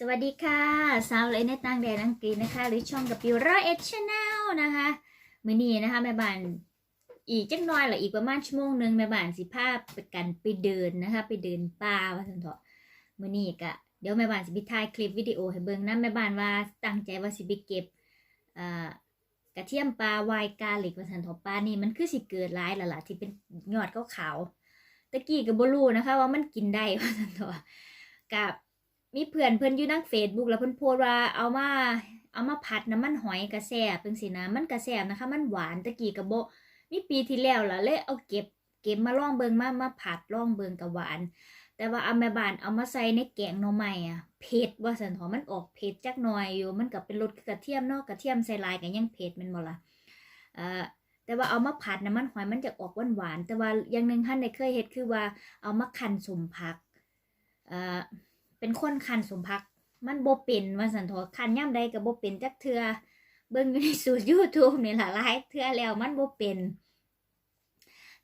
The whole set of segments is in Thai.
สวัสดีค่ะ สาวเลยในต่างแดนอังกฤษนะคะ หรือช่องกับปิวร้อยเอ็ดชาแนลนะคะมื้อนี้นะคะแม่บ้านอีกจักหน้อยหรืออีกประมาณชั่วโมงหนึ่งแม่บ้านสิพาพไปกันไปเดินนะคะ ไปเดินป่าว่าสันเถอะมื้อนี้ก็เดี๋ยวแม่บ้านสิไปถ่ายคลิปวิดีโอให้เบิ่งนะแม่บ้านว่าตั้งใจว่าสิไปเก็บกระเทียมปลาไวน์กาลิกว่าสันเถอะปลานี่มันคือสิเกิดร้ายล้วล่ะที่เป็นยอดขาวๆตะกี้ก็บ่รู้นะคะ ว่ามันกินได้ว่าสันเถอะกับ มีเพื่อนเพิ่นอยู่นักเฟซบุ๊กแล้วเพิ่นโพสว่าเอามาเอามาผัดน้ำมันหอยกระแซบเป็นสินะมันกระแซบนะคะ มันหวานตะกี้กระโบมีปีที่แล้วล่ะเลยเอาเก็บเก็บมาล่องเบิงมามาผัดล่องเบิงกับหวาน แต่ว่าเอาแม่บ้านเอามาใส่ในแกงหน่อไม้อะเผ็ดว่าสันหอมันออกเผ็ดจักหน่อยอยู่มันก็เป็นรสกระเทียมเนาะกระเทียมใส่ลายก็ยังเผ็ดมันบ่ละเอ่อแต่ว่าเอามาผัดน้ำมันหอยมันจะออกหวานหวานแต่ว่าอย่างหนึ่งท่านได้เคยเฮ็ดคือว่าเอามาคั่นสมผักเอ่อ เป็นคนคันสมพัก มันโบเป็นว่าสันทอคันย่ำใดกับโบเป็นจักเทือเบิ่งอยู่ในสูตร YouTube นี่ล่ะหลายเทือแล้วมันโบเป็น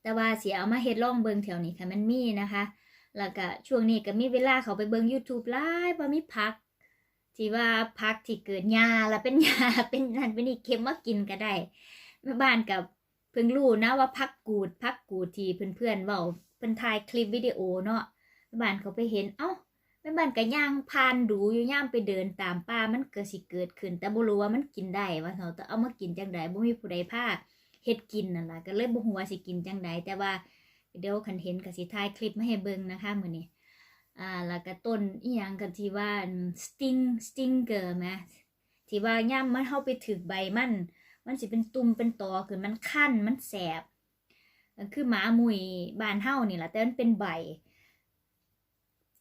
แต่ว่าเสิเอามาเฮ็ดลองเบิ่งแถวนี้ค่ะมันมีนะคะ แล้วก็ช่วงนี้ก็มีเวลาเขาไปเบิ่ง YouTube หลายบ่มีผักที่ว่าผักที่เกิดหญ้าแล้วเป็นหญ้าเป็นนั่นเป็นนี่เก็บมากินก็ได้แม่บ้านกับเพิ่งรู้นะว่าผักกูดผักกูดที่เพื่อนๆเว้าเพิ่นถ่ายคลิปวิดีโอเนาะแม่บ้านเขาไปเห็นเอ้า แม่บ้านก็ย่างพานดูอยู่ย่ามไปเดินตามป่ามันเกิดสิเกิดขึ้น แต่บ่รู้ว่ามันกินได้ว่าเนาะเอามากินจังไดบ่มีผู้ใดพาเฮ็ดกินนั่นล่ะก็เลยบ่ฮู้ว่าสิกินจังไดแต่ว่าเดี๋ยวคันเห็นก็สิถ่ายคลิปมาให้เบิ่งนะคะมื้อนี้อ่าแล้วก็ต้นอีหยังกันที่ว่าสติงสติงเกอร์แมที่ว่าย่ามมันเฮาไปถึกใบมัน มันสิเป็นตุ่มเป็นตอขึ้นมันคันมันแสบคือหมามุยบ้านเฮานี่ล่ะแต่มันเป็นใบ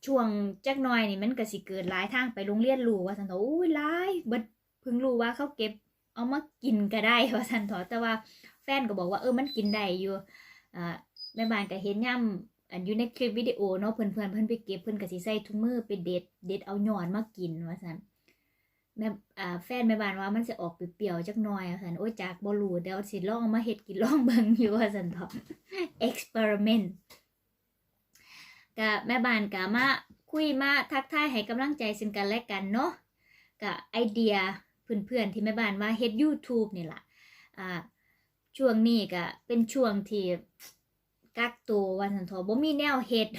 ช่วงจักหน่อยนี่มันก็สิเกิดหลายทางไปโรงเรียนรู้ว่าสันทออุ้ยหลายเบิดเพิ่งรู้ว่าเขาเก็บเอามากินก็ได้ว่าสันทอแต่ว่าแฟนก็บอกว่าเออมันกินได้อยู่อ่าแม่บ้านก็เห็นย่ำอันอยู่ในคลิปวิดีโอเนาะเพื่อนเพื่อนเพื่อนไปเก็บเพื่อนก็สิใส่ถุงมือไปเด็ดเด็ดเอาหยอนมากินว่าสันแม่อ่าแฟนแม่บ้านว่ามันจะออกเปรี้ยวๆจักหน่อยว่าสันโอ้ยจากบ่รู้เดี๋ยวสิลองมาเฮ็ดกินลองเบิ่งอยู่ว่าสันทอ experiment กับแม่บ้านกับมาคุยมาทักทายให้กำลังใจซึ่งกันและกันเนาะกับไอเดียเพื่อนๆที่แม่บ้านว่าเฮ็ด YouTube นี่ล่ะอ่าช่วงนี้ก็เป็นช่วงที่กักตัววันสันทอบ่มีแนวเฮ็ด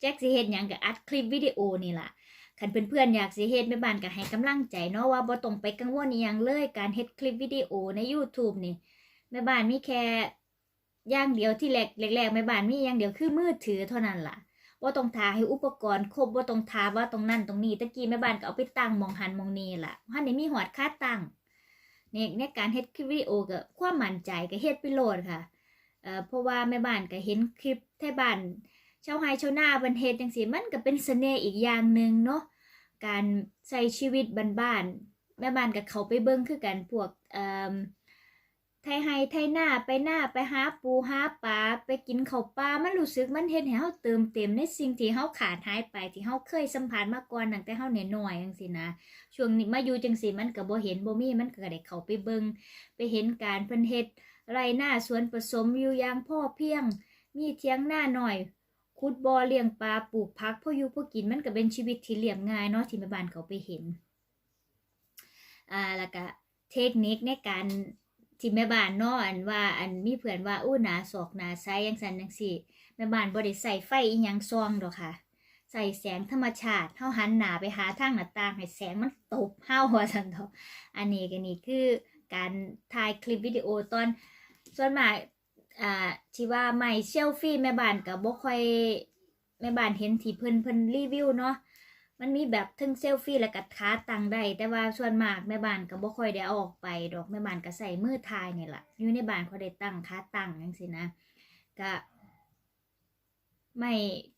แจ็คสิเฮ็ดหยังก็อัดคลิปวิดีโอนี่ล่ะคันเพื่อนๆอยากสิเฮ็ดแม่บ้านก็ให้กำลังใจเนาะว่าบ่ต้องไปกังวลอีหยังเลยการเฮ็ดคลิปวิดีโอใน YouTube นี่แม่บ้านมีแค่ อย่างเดียวที่แรกแรกๆแม่บ้านมีอย่างเดียวคือมือถือเท่านั้นล่ะว่าต้องทาให้อุปกรณ์ครบว่าต้องทาว่าตรงนั้นตรงนี้ตะกี้แม่บ้านก็เอาไปตั้งมองหันมองนี่ล่ะหันนี่มีหอดค่าตั้งเนี่ยในการเฮ็ดคลิปวิดีโอก็ความมั่นใจก็เฮ็ดไปโหลดค่ะเอ่อเพราะว่าแม่บ้านก็เห็นคลิปไทบ้านชาวไฮชาวนาเพิ่นเฮ็ดจังซี่มันก็เป็นเสน่ห์อีกอย่างหนึ่งเนาะการใช้ชีวิตบ้านๆแม่บ้านก็เขาไปเบิ่งคือกันพวกเอ่อ ไทยไฮไทยหน้าไปหน้าไปหาปูหาปลาไปกินข้าวปลามันรู้สึกมันเฮ็ดให้เฮาเติมเต็มในสิ่งที่เฮาขาดหายไปที่เฮาเคยสัมผัสมาก่อนตั้งแต่เฮาเน้อยๆจังซี่นะช่วงนี้มาอยู่จังซี่มันก็บ่เห็นบ่มีมันก็ได้เข้าไปเบิ่งไปเห็นการเพิ่นเฮ็ดไรหน้าสวนผสมอยู่อย่างพ่อเพียง มีเถียงหน้าหน่อยขุดบ่อเลี้ยงปลาปลูกผักพออยู่พอกินมันก็เป็นชีวิตที่เรียบง่ายเนาะที่แม่บ้านเขาไปเห็นอ่าแล้วก็เทคนิคในการ ที่แม่บ้านเนาะอันว่าอันมีเพื่อนว่าอู้หนาศอกหนาไซยังสันจังซี่แม่บ้านบ่ได้ใส่ไฟอีหยังซองดอกค่ะ ใส่แสงธรรมชาติเฮาหันหนาไปหาทางหน้าต่างให้แสงมันตบเฮาว่าซั่นเถาะอันนี้ก็นี่คือการถ่ายคลิปวิดีโอตอนส่วนมากอ่าที่ว่าไม่เซลฟี่แม่บ้านก็บ่ค่อยแม่บ้านเห็นที่เพิ่นเพิ่นรีวิวเนาะ มันมีแบบทั้งเซลฟี่และกัดขาตังได้ แต่ว่าส่วนมากแม่บ้านก็บ่ค่อยได้เอาออกไป ดอกแม่บ้านก็ใส่มือทายนี่แหละอยู่ในบ้านเขาได้ตั้งขาตั้งจังซี่นะก็ไม่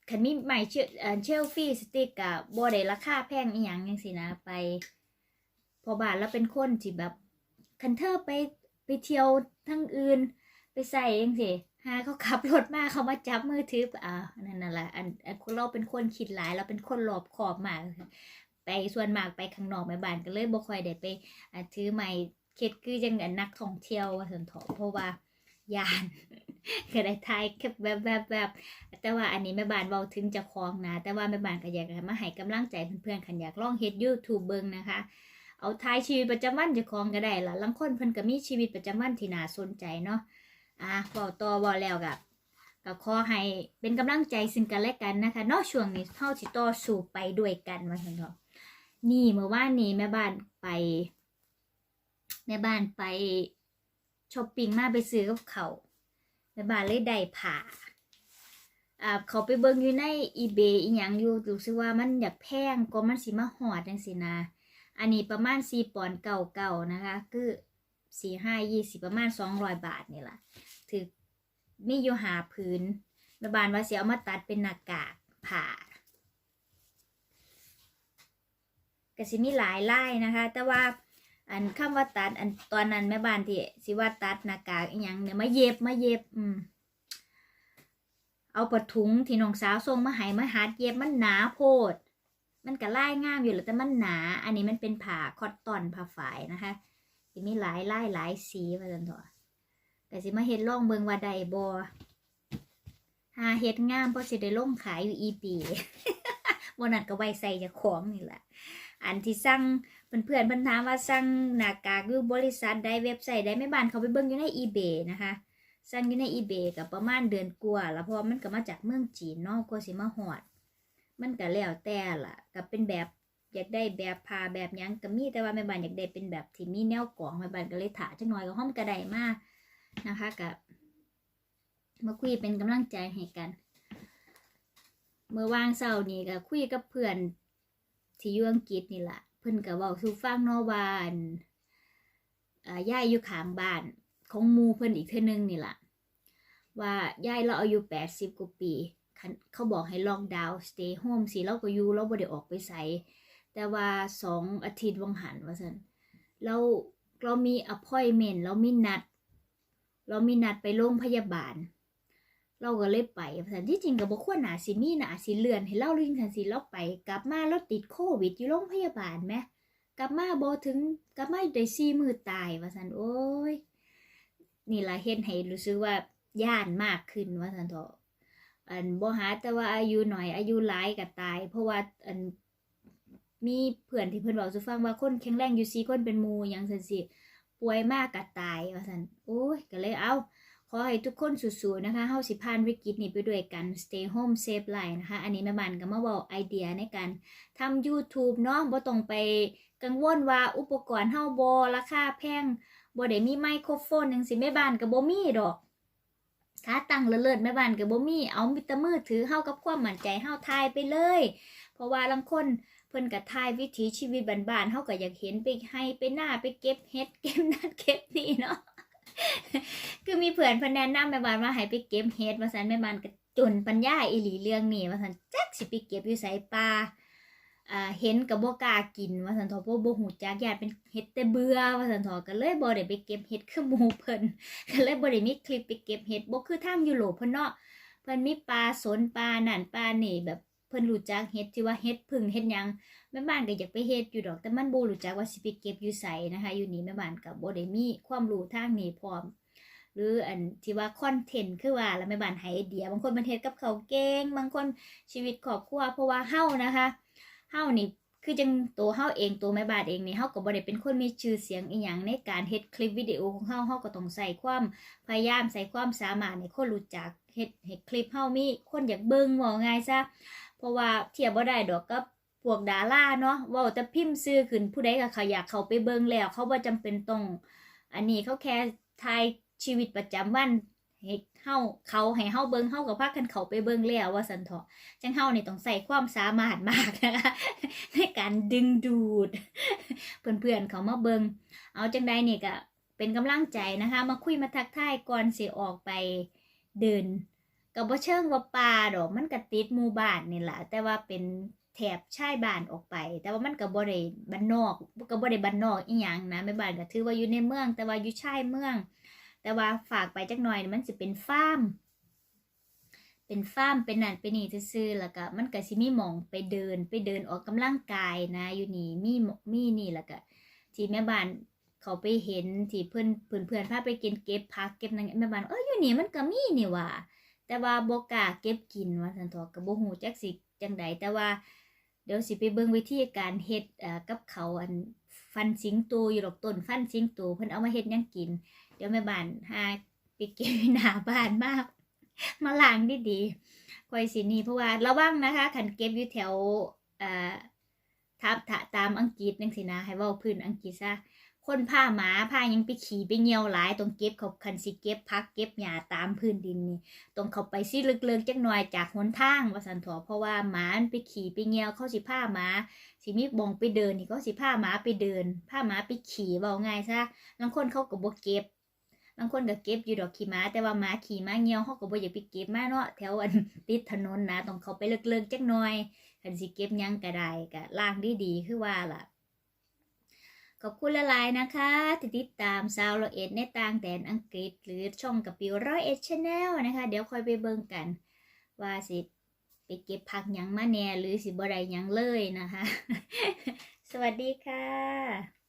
คันมีไม่เชเอ่อเชลฟี่สติกก็บ่ได้ราคาแพงอีหยังจังซี่นะไป พอบานแล้วเป็นคนที่แบบคันเธอไปไปเที่ยวทั้งอื่น ไปใส่จังซี่ หาเขาขับรถมาเขามาจับมือถืออ่านั่นแหละอันเราเป็นคนคิดหลาย เราเป็นคนรอบคอบมากไปส่วนมากไปข้างนอกแม่บ้านก็เลยบ่ค่อยได้ไปอ่าถือไม้เข็ดคือจังนักท่องเที่ยวว่าซั่นเถาะเพราะว่ายานก็ได้ถ่ายแคบบแบบแบบแต่ว่าอันนี้แม่บ้านเว้าถึงจ้าของนะ แต่ว่าแม่บ้านก็อยากมาให้กำลังใจเพื่อนๆคันอยากลองเฮ็ด YouTube เบิ่งนะคะ เอาถ่ายชีวิตประจำวันจ้าของก็ได้ละลางคนเพิ่นก็มีชีวิตประจำวันที่น่าสนใจเนาะ อะเว้าต่อว้าแล้วก็ก็ขอให้เป็นกำลังใจซึ่งกันและกันนะคะนาะช่วงนี้เฮาสิต่อสู้ไปด้วยกันว่าซั่นเถาะนี่เมื่อวานนี้แม่บ้านไปแม่บ้านไปช้อปปิ้งมาไปซื้อกับเขาแม่บ้านเลยได้ผ่าอ่าเขาไปเบิ่งอยู่ใน eBay อีหยังอยู่รู้สึกว่ามันอยากแพงก็มันสิมาฮอดจังซี่นะ อันนี้ประมาณ4ปอนด์เก่าๆนะคะ คือ 4 5 20ประมาณ200บาทนี่แหละถือมีอยู่หาพื้นแม่บานว่าเสิเอามาตัดเป็นหน้ากากผ่าก็สิมีหลายไลายนะคะ แต่ว่าอันคำว่าตัดอันตอนนั้นแม่บ้านที่สิว่าตัดหน้ากากอีหยังเนี่ยมาเย็บมาเย็บ อืมเอาปะถุงที่น้องสาวส่งมาให้มาหัดเย็บมันหนาโพด มันก็ลายงามอยู่แล้วแต่มันหนา อันนี้มันเป็นผ้าคอตตอนผ้าฝายนะคะ สิมีหลายลายหลายสีว่าจังตัวแต่สิมาเฮ็ดลองเบิ่งว่าได้บ่หาเฮ็ดงามเพราะสิได้ลงขายอยู่อีปีบ่นั้นก็ไว้ใส่จ้าของนี่แหละ อันที่สั่งเพื่อนเพื่อนๆเพิ่นถามว่าสั่งหน้ากากอยู่บริษัทใดเว็บไซต์ใดไม่บานเขาไปเบิ่งอยู่ใน eBay นะคะสั่งอยู่ใน eBay กับประมาณเดือนกว่าแล้วเพราะมันก็มาจากเมืองจีนนาะกว่าสิมาฮอด มันก็แล้วแต่ล่ะก็เป็นแบบ อยากได้แบบผ้าแบบยังก็มีแต่ว่าแม่บ้านอยากได้เป็นแบบที่มีแนวกรองแม่บ้านก็เลยถาจักหน่อยก็ห้อมกระไดมากนะคะกับมาคุยเป็นกำลังใจให้กัน เมื่อวางเสาร์นี้ก็คุยกับเพื่อนที่อยู่อังกฤษนี่แหละเพิ่อนก็เว้าสู่ฟังนาะว่านอ่าย่ายอยู่ข้างบ้านของมูเพิ่อนอีกเทื่อนึงนี่แหละว่าย่ายเราอายุ80กว่าปี เขาบอกให้ลอกดาวน์ stay home สิเราก็อยู่เราบ่ได้ออกไปไส แต่ว่าสองอาทิตย์วังหันว่าซั่นเราเรามี appointment เรามีนัด เรามีนัดไปโรงพยาบาล เราก็เลยไปแต่ที่จริงก็บ่ควรหนาสิมีหนาสิเลื่อนให้เล่าเรื่องทันสิเราไป กลับมาเราติดโควิดอยู่โรงพยาบาลไหมกลับมาบ่ถึงกลับมาได้สี่มือตายว่าสันโอ้ยนี่ละเห็นให้รู้สึกว่าย่านมากขึ้นว่าสันเถอะอันบ่หาแต่ว่าอายุหน่อยอายุหลายก็ตาย เพราะว่าอัน มีเพื่อนที่เพิ่นบอกสุฟังว่าคนแข็งแรงอยู่สี่คนเป็นมูยังซั่นสิป่วยมากก็ตายว่าซั่นโอ้ยก็เลยเอาขอให้ทุกคนสู้ๆนะคะเฮาสิผ่านวิกฤตนี้ไปด้วยกัน stay home save life นะคะ อันนี้แม่บ้านก็มาบอกไอเดียในการทำ YouTube เนาะบ่ต้องไปกังวลว่าอุปกรณ์เฮาบ่ราคาแพงบ่ได้มีไมโครโฟนจังซี่แม่บ้านก็บ่มีดอกขาตั้งเลิศๆแม่บ้านก็บ่มีเอามีแต่มือถือเฮากับความมั่นใจเฮาถ่ายไปเลย ราะว่าลางคนเพิ่นก็ถ่ายวิถีชีวิตบ้านๆเฮาก็อยากเห็นไปให้ไปหน้าไปเก็บเฮ็ดเก็บนั่นเก็บนี่เนาะคือมีเพื่อนเพิ่นแนะนำแม่บ้านว่าให้ไปเก็บเฮ็ดว่าซั่นแม่บ้านก็จนปัญญาอีหลีเรื่องนี้ว่าซั่นจักสิไปเก็บอยู่ไสป่าอ่าเห็นก็บ่กล้ากินว่าซั่นทอะเพราะบ่ฮู้จักญาติเป็นเฮ็ดแต่เบื่อว่าซั่นทอก็เลยบ่ได้ไปเก็บเฮ็ดคือหมู่เพิ่นก็เลยบ่ได้มีคลิปไปเก็บเฮ็ดบ่คือทางยุโรปเพิ่นเนาะเพิ่นมีปลาสนปลานั่นปลานี่แบบ พิ่นรู้จักเฮ็ดที่ว่าเฮ็ดพึ่งเฮ็ดยังแม่บ้านก็อยากไปเฮ็ดอยู่ดอก แต่มันบ่รู้จักว่าสิไปเก็บอยู่ไสนะคะ อยู่นี่แม่บ้านก็บ่ได้มีความรู้ทางนี้พร้อม หรืออันที่ว่าคอนเทนต์คือว่าแล้วแม่บ้านให้ไอเดีย บางคนมันเฮ็ดกับเขาเก่งบางคนชีวิตครอบครัวเพราะว่าเฮานะคะเฮานี่คือจังตัวเฮาเองตัวแม่บ้านเองนี่เฮาก็บ่ได้เป็นคนมีชื่อเสียงอีหยังในการเฮ็ดคลิปวิดีโอของเฮาเฮาก็ต้องใส่ความพยายามใส่ความสามารถในคนรู้จักเฮ็ดให้คลิปเฮามีคนอยากเบิ่งว่าง่ายซะ เพราะว่าเทียบบ่ได้ดอกกับพวกดาราเนาะว้าแต่พิมพ์ซื้อขึ้นผู้ใดก็เขาอยากเขาไปเบิ่งแล้ว เขาบ่จำเป็นต้องอันนี้เขาแค่ทายชีวิตประจำวันให้เฮาเขาให้เฮาเบิ่งเฮาก็พากันเขาไปเบิ่งแล้วว่าซั่นเถาะจังเฮานี่ต้องใส่ความสามารถมากนะคะในการดึงดูด เพื่อนๆเขามาเบิ่งเอาจังใดนี่ก็เป็นกำลังใจนะคะ มาคุยมาทักทายก่อนสิออกไปเดิน ก็บ่เชิงว่าป่าดอก มันก็ติดหมู่บ้านนี่แหละแต่ว่าเป็นแถบชายบ้านออกไป แต่ว่ามันก็บ่ได้บ้านนอกก็บ่ได้บ้านนอกอีหยังนะแม่บ้านก็ถือว่าอยู่ในเมือง แต่ว่าอยู่ชายเมือง แต่ว่าฝากไปจักหน่อยมันสิเป็นฟาร์มเป็นฟาร์มเป็นนั่นเป็นนี่ซื่อแล้วก็มันก็สิมีหมองไปเดินไปเดินออกกำลังกายนะ อยู่นี่มีมีนี่แล้วก็ที่แม่บ้านเขาไปเห็นที่เพื่อนเพื่อนเพื่อนพาไปกินเก็บผักเก็บนั่นแม่บ้านเอออยู่นี่มันก็มีนี่ว่า แต่ว่าบกล้าเก็บกินว่าซั่นเถอะก็บ่ฮู้จักสิจังใดแต่ว่าเดี๋ยวสิไปเบิ่งวิธีการเฮ็ดกับเขาอันฟันสิงโตอยู่ดอกต้นฟันสิงโตเพิ่นเอามาเฮ็ดยังกิน เดี๋ยวแม่บ้านหาไปเก็บหน้าบ้านมาก มาล้างดีๆคอยสินี่เพราะว่าระวังนะคะคันเก็บอยู่แถวอ่อทับถะตามอังกฤษจังซี่นะให้ว้าพื้นอังกฤษซะ คนพาหมาพายังไปขี่ไปเหี่ยวหลายต้องเก็บเขาคันสิเก็บผักเก็บหญ้าตามพื้นดินนี่ตรงเขาไปซิลึกๆจักหน่อยจากหนทางว่าสันถอเพราะว่าหมาไปขี่ไปเงียวเขาสิผ้าหมาสิมีบองไปเดินนี่เขาสิผ้าหมาไปเดินผ้าหมาไปขี่เบาง่ายซะบางคนเขาก็บ่เก็บบางคนก็เก็บอยู่ดอกขี่ม้าแต่ว่าหมาขี่ม้าเงียวเขาก็บ่อยากไปเก็บมาเนาะแถวอันติดถนนนะต้องเขาไปเลิกๆจักหน่อยคันสิเก็บยังก็ได้ก็ล่างดีๆคือว่าล่ะ ขอบคุณละลายนะคะที่ติดตามซาวโลเอ็ดในต่างแดนอังกฤษ หรือช่องกับปิวร้อยเอ็ดชาแนลนะคะ เดี๋ยวคอยไปเบิ่งกัน ว่าสิไปเก็บผักยังมาแน่หรือสิบ่ไรยังเลยนะคะ สวัสดีค่ะ